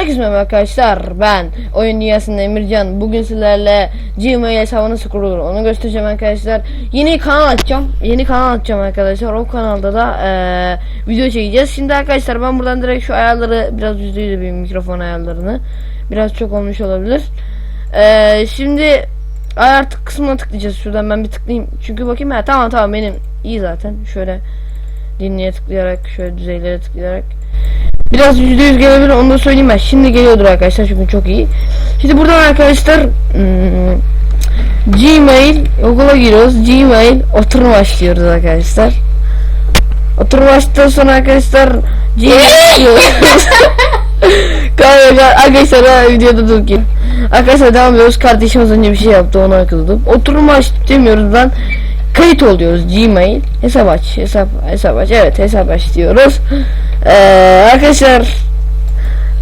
Herkese merhaba arkadaşlar. Ben oyun dünyasında Emircan. Bugün sizlerle Gmail hesabı nasıl kurulur onu göstereceğim arkadaşlar. Yeni kanal açacağım. Yeni kanal açacağım arkadaşlar. O kanalda da eee, video çekeceğiz. Şimdi arkadaşlar ben buradan direkt şu ayarları biraz yüzde bir mikrofon ayarlarını biraz çok olmuş olabilir. Eee, şimdi ayar kısmına tıklayacağız. Şuradan ben bir tıklayayım. Çünkü bakayım ha tamam tamam benim iyi zaten. Şöyle dinleye tıklayarak şöyle düzeylere tıklayarak Biraz yüzde yüz gelebilir onu da söyleyeyim ben. Şimdi geliyordur arkadaşlar çünkü çok iyi. Şimdi buradan arkadaşlar hmm, Gmail Google'a giriyoruz. Gmail oturum başlıyoruz arkadaşlar. Oturum başladıktan sonra arkadaşlar Gmail giriyoruz. Arkadaşlar videoda dur ki. Arkadaşlar devam ediyoruz. Kardeşim az önce bir şey yaptı onu akıldım. Oturum aç demiyoruz lan. Kayıt oluyoruz Gmail. Hesap aç. Hesap hesap aç. Evet hesap aç diyoruz. Ee, arkadaşlar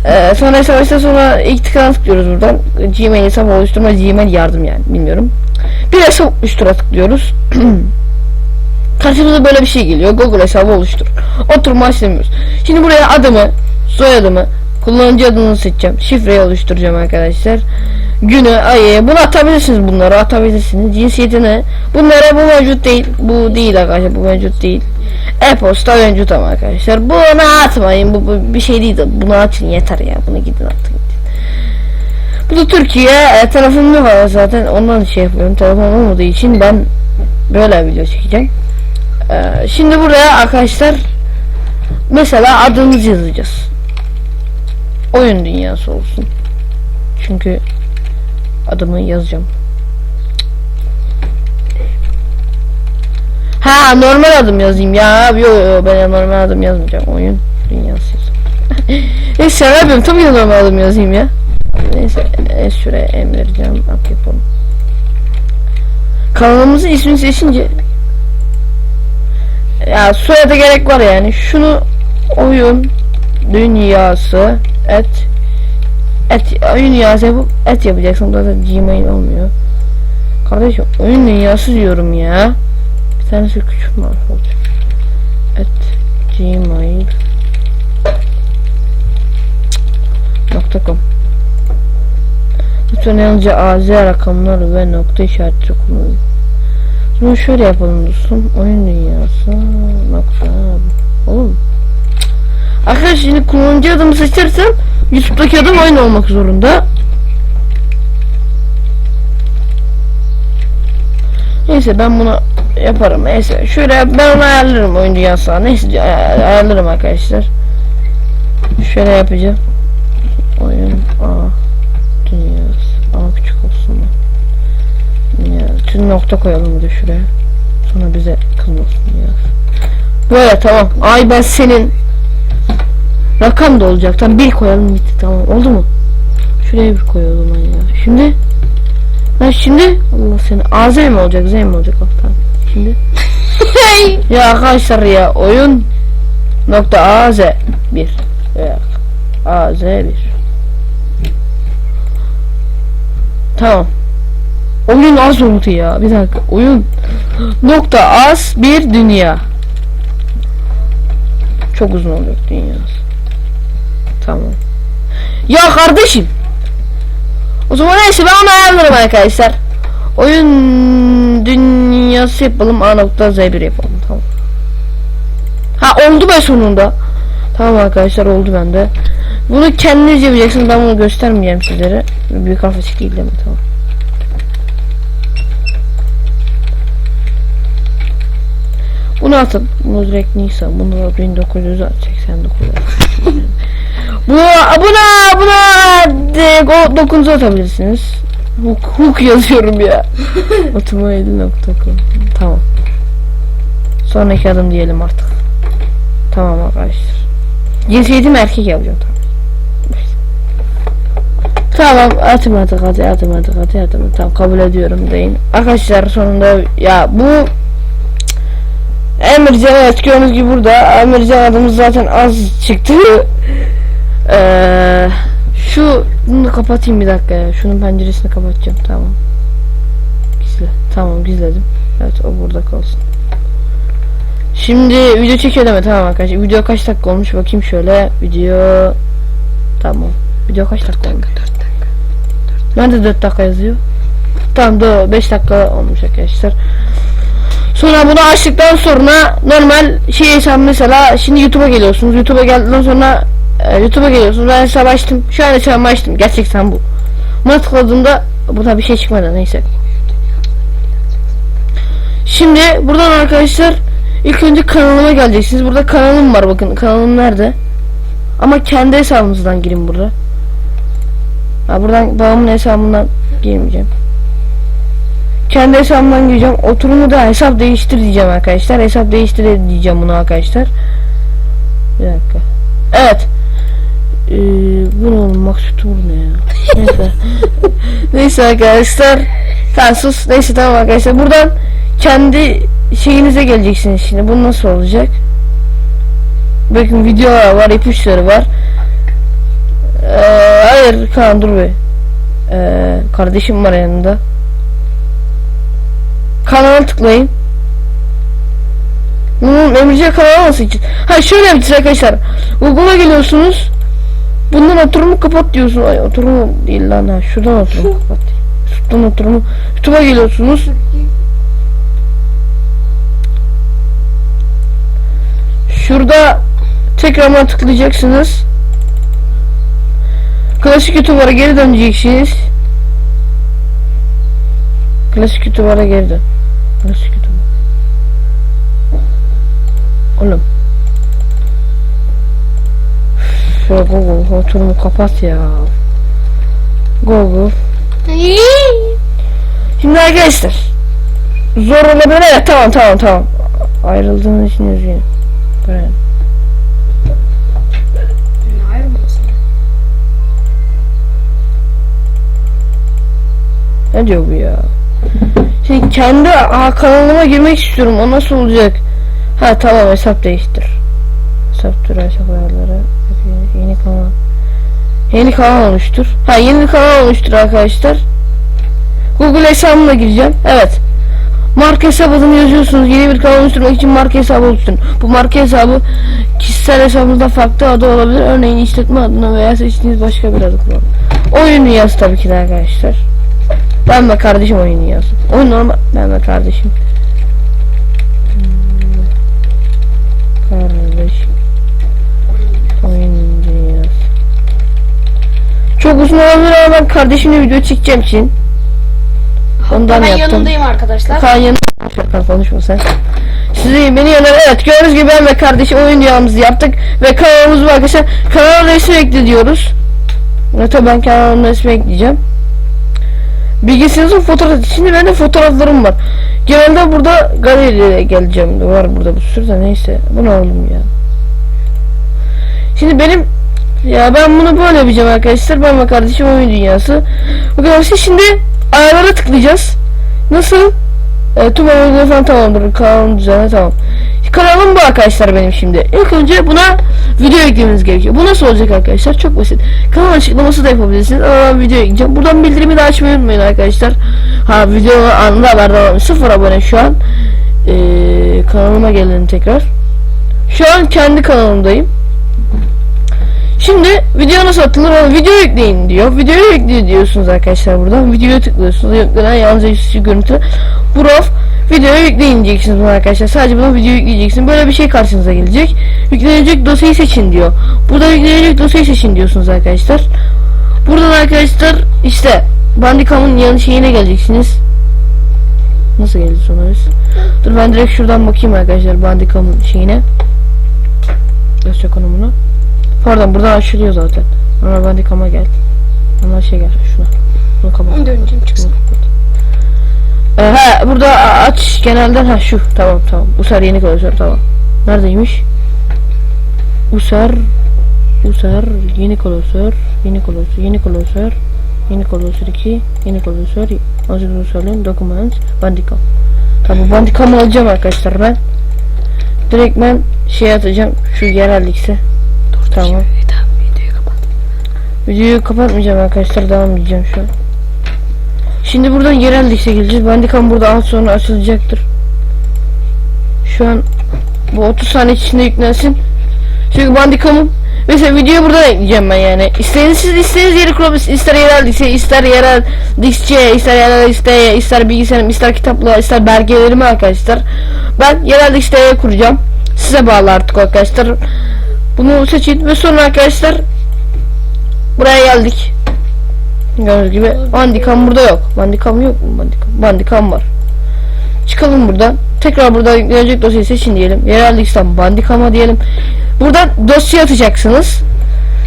ee, sonra açtıktan sonra ilk tıkana tıklıyoruz buradan. Gmail hesap oluşturma Gmail yardım yani bilmiyorum. Bir hesap oluştura tıklıyoruz. Karşımıza böyle bir şey geliyor. Google hesabı oluştur. Oturma açlamıyoruz. Şimdi buraya adımı, soyadımı, kullanıcı adını seçeceğim. Şifreyi oluşturacağım arkadaşlar. Günü, ayı. Bunu atabilirsiniz bunları atabilirsiniz. Cinsiyetini. Bunlara bu mevcut değil. Bu değil arkadaşlar. Bu mevcut değil. E-posta mevcut ama arkadaşlar. Bunu atmayın. Bu, bu bir şey değil. de Bunu atın yeter ya. Bunu gidin atın. Bu da Türkiye. E, telefonum yok ama zaten. Ondan şey yapıyorum. Telefon olmadığı için ben böyle video çekeceğim. Ee, şimdi buraya arkadaşlar mesela adımızı yazacağız. Oyun dünyası olsun. Çünkü adımı yazacağım. Ha normal adım yazayım ya. Yok yok ben normal adım yazmayacağım. Oyun dünyası. Neyse şaka yapıyorum. Tabii ki normal adım yazayım ya. Neyse e, şuraya Emrecan ak yapalım. Kanalımızın ismini seçince ya soyada gerek var yani. Şunu oyun dünyası et et oyun dünyası yapıp et yapacaksın. Zaten Gmail olmuyor. Kardeşim oyun dünyası diyorum ya. Bir tanesi küçük mü? Et Gmail nokta com Lütfen yalnızca AZ rakamları ve nokta işaretleri kullanın. Bunu şöyle yapalım dostum. Oyun dünyası nokta olur mu? Arkadaşlar şimdi kullanıcı adımı seçersem YouTube'daki adım oyun olmak zorunda. Neyse ben bunu yaparım. Neyse şöyle ben onu ayarlarım oyun dünyası. Neyse ay- ayarlarım arkadaşlar. Şöyle yapacağım. Oyun A dünyası. A küçük olsun da. Ya, tüm nokta koyalım de şuraya. Sonra bize kızmasın ya. Böyle tamam. Ay ben senin rakam da olacak. Tamam bir koyalım bitti tamam. Oldu mu? Şuraya bir koy o zaman ya. Şimdi Ha şimdi Allah seni AZ mi olacak Z mi olacak tamam. Şimdi ya arkadaşlar ya oyun nokta AZ bir ya, AZ bir Tamam. Oyun az oldu ya. Bir dakika. Oyun nokta az bir dünya. Çok uzun olacak dünyası. Ya kardeşim. O zaman neyse ben onu ayarlarım arkadaşlar. Oyun dünyası yapalım. A nokta Z1 yapalım. Tamam. Ha oldu be sonunda. Tamam arkadaşlar oldu bende. Bunu kendiniz yapacaksınız. Ben bunu göstermeyeceğim sizlere. Büyük harf açık değil mi? Tamam. Bunu atın. Bunu direkt Nisan. Bunu da 1989. buna buna buna dokunuzu atabilirsiniz. Hook, hook yazıyorum ya. Otomobil.com Tamam. Sonraki adım diyelim artık. Tamam arkadaşlar. Cinsiyetimi erkek yapacağım tamam. Tamam atım hadi hadi atım hadi hadi atım tamam kabul ediyorum deyin. Arkadaşlar sonunda ya bu Emircan evet gördüğünüz gibi burada Emircan adımız zaten az çıktı. Eee şu bunu kapatayım bir dakika ya. Şunun penceresini kapatacağım tamam. Gizle. Tamam gizledim. Evet o burada kalsın. Şimdi video çekiyor mi? Tamam arkadaşlar. Video kaç dakika olmuş bakayım şöyle. Video tamam. Video kaç dakika olmuş? Nerede 4 dakika yazıyor? Tamam da 5 dakika olmuş arkadaşlar. Sonra bunu açtıktan sonra normal şey mesela şimdi YouTube'a geliyorsunuz. YouTube'a geldikten sonra e, YouTube'a geliyorsunuz. Ben hesabı açtım. Şu an hesabımı açtım. Gerçekten bu. Buna burada bir şey çıkmadı neyse. Şimdi buradan arkadaşlar ilk önce kanalıma geleceksiniz. Burada kanalım var bakın. Kanalım nerede? Ama kendi hesabınızdan girin burada. Ha, buradan babamın hesabından girmeyeceğim. Kendi hesabımdan gireceğim. Oturumu da hesap değiştir diyeceğim arkadaşlar. Hesap değiştir diyeceğim bunu arkadaşlar. Bir dakika. Evet. Ee, maksutu bu ne ya? Neyse. Neyse arkadaşlar. Tamam sus. Neyse tamam arkadaşlar. Buradan kendi şeyinize geleceksiniz şimdi. Bu nasıl olacak? Bakın videolar var, ipuçları var. Ee, hayır Kaan dur be. Ee, kardeşim var yanında. Kanala tıklayın. Hmm, Emirce kanala nasıl için? Ha şöyle yapacağız arkadaşlar. Google'a geliyorsunuz. Bundan oturumu kapat diyorsun. Ay oturumu değil lan ha. Şuradan oturumu kapat. Şuradan oturumu. YouTube'a geliyorsunuz. Şurada tekrardan tıklayacaksınız. Klasik YouTube'a geri döneceksiniz. Klasik YouTube'a geri dön. Klasik YouTube. Oğlum. Şöyle Google oturumu kapat ya. Google. Şimdi arkadaşlar. Zor olabilir evet tamam tamam tamam. Ayrıldığınız için üzgünüm. Böyle. Ne diyor bu ya? Şimdi kendi aa, kanalıma girmek istiyorum. O nasıl olacak? Ha tamam hesap değiştir. Hesap türü hesap ayarları. Yeni kanal. Yeni kanal oluştur. Ha yeni kanal oluştur arkadaşlar. Google hesabımla gireceğim. Evet. Marka hesap adını yazıyorsunuz. Yeni bir kanal oluşturmak için marka hesabı oluşturun. Bu marka hesabı kişisel hesabınızda farklı adı olabilir. Örneğin işletme adına veya seçtiğiniz başka bir adı kullanın. Oyun dünyası tabii ki de arkadaşlar. Ben ve kardeşim oyun dünyası. Oyun normal. Ben ve kardeşim. Hmm. Kardeşim. Çok uzun olabilir ama ben kardeşimle video çekeceğim için. Ondan ben yaptım. yanındayım arkadaşlar. Kaan yanı Şaka konuşma sen. Sizi beni yanına evet gördüğünüz gibi ben ve kardeşim oyun dünyamızı yaptık ve kanalımız var arkadaşlar. Kanala resmi ekle diyoruz. Evet tabii ben kanalımın resmi ekleyeceğim. Bilgisayarınızın fotoğraf şimdi benim fotoğraflarım var. Genelde burada galeriye geleceğim. Var burada bu sürü de neyse. Bu ne oğlum ya. Şimdi benim ya ben bunu böyle yapacağım arkadaşlar. Ben kardeşim oyun dünyası. Bakın arkadaşlar şimdi ayarlara tıklayacağız. Nasıl? E, tüm ayarları falan tamamdır. Kanalın düzeni tamam. Kanalım bu arkadaşlar benim şimdi. İlk önce buna video eklemeniz gerekiyor. Bu nasıl olacak arkadaşlar? Çok basit. Kanal açıklaması da yapabilirsiniz. Ama video ekleyeceğim. Buradan bildirimi de açmayı unutmayın arkadaşlar. Ha video anında haberdar olun. Sıfır abone şu an. Ee, kanalıma gelin tekrar. Şu an kendi kanalımdayım. Şimdi video nasıl atılır? Onu video yükleyin diyor. Videoyu yükleyin diyorsunuz arkadaşlar buradan. Videoya tıklıyorsunuz. Yüklenen yalnızca üstü görüntü. Bu RAW videoyu yükleyin diyeceksiniz bunu arkadaşlar. Sadece buna video yükleyeceksiniz. Böyle bir şey karşınıza gelecek. Yüklenecek dosyayı seçin diyor. Burada yüklenecek dosyayı seçin diyorsunuz arkadaşlar. Buradan arkadaşlar işte Bandicam'ın yanı şeyine geleceksiniz. Nasıl geldi sonra biz? Dur ben direkt şuradan bakayım arkadaşlar Bandicam'ın şeyine. Dosya konumunu. Pardon buradan açılıyor zaten. Ama Bandicam'a gel. Ama şey gel şuna. Bunu kapat. Onu döneceğim çıksın. Ee, ha burada aç genelden ha şu tamam tamam. Usar yeni klasör tamam. Neredeymiş? Usar Usar yeni klasör yeni klasör yeni klasör yeni klasör 2 yeni klasör Azir Usar'ın documents Bandicam. Tamam Bandicam'ı alacağım arkadaşlar ben. Direkt ben şey atacağım şu yerellikse. Dur tamam. Videoyu kapat. Videoyu kapatmayacağım arkadaşlar devam edeceğim şu an. Şimdi buradan yerel liste geleceğiz. Bandicam burada az sonra açılacaktır. Şu an bu 30 saniye içinde yüklensin. Çünkü Bandicam'ın Mesela videoyu buradan ekleyeceğim ben yani. İstediğiniz siz istediğiniz yeri kurabilirsiniz. İster yerel lise, ister yerel diskçe, ister yerel listeye, ister bilgisayarım, ister kitapla, ister belgelerimi arkadaşlar. Ben yerel listeye kuracağım. Size bağlı artık arkadaşlar. Bunu seçin ve sonra arkadaşlar buraya geldik. Gördüğünüz gibi bandikam burada yok. Bandikam yok mu? Bandikam, bandikam var. Çıkalım buradan. Tekrar burada gelecek dosyayı seçin diyelim. Yerel listem bandikama diyelim. Buradan dosya atacaksınız.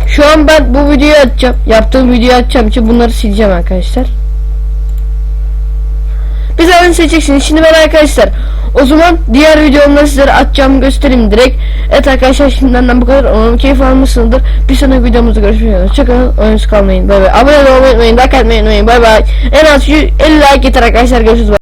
Şu an ben bu videoyu atacağım. Yaptığım videoyu atacağım için bunları sileceğim arkadaşlar. Bir zaman seçeceksiniz. Şimdi ben arkadaşlar o zaman diğer videomda sizlere atacağımı göstereyim direkt. Evet arkadaşlar şimdiden bu kadar. Umarım keyif almışsınızdır. Bir sonraki videomuzda görüşmek üzere. Hoşçakalın. Oyuncu kalmayın. Bay bay. Abone olmayı unutmayın. Like atmayı unutmayın. Bay bay. En az 50 like yeter arkadaşlar. Görüşürüz.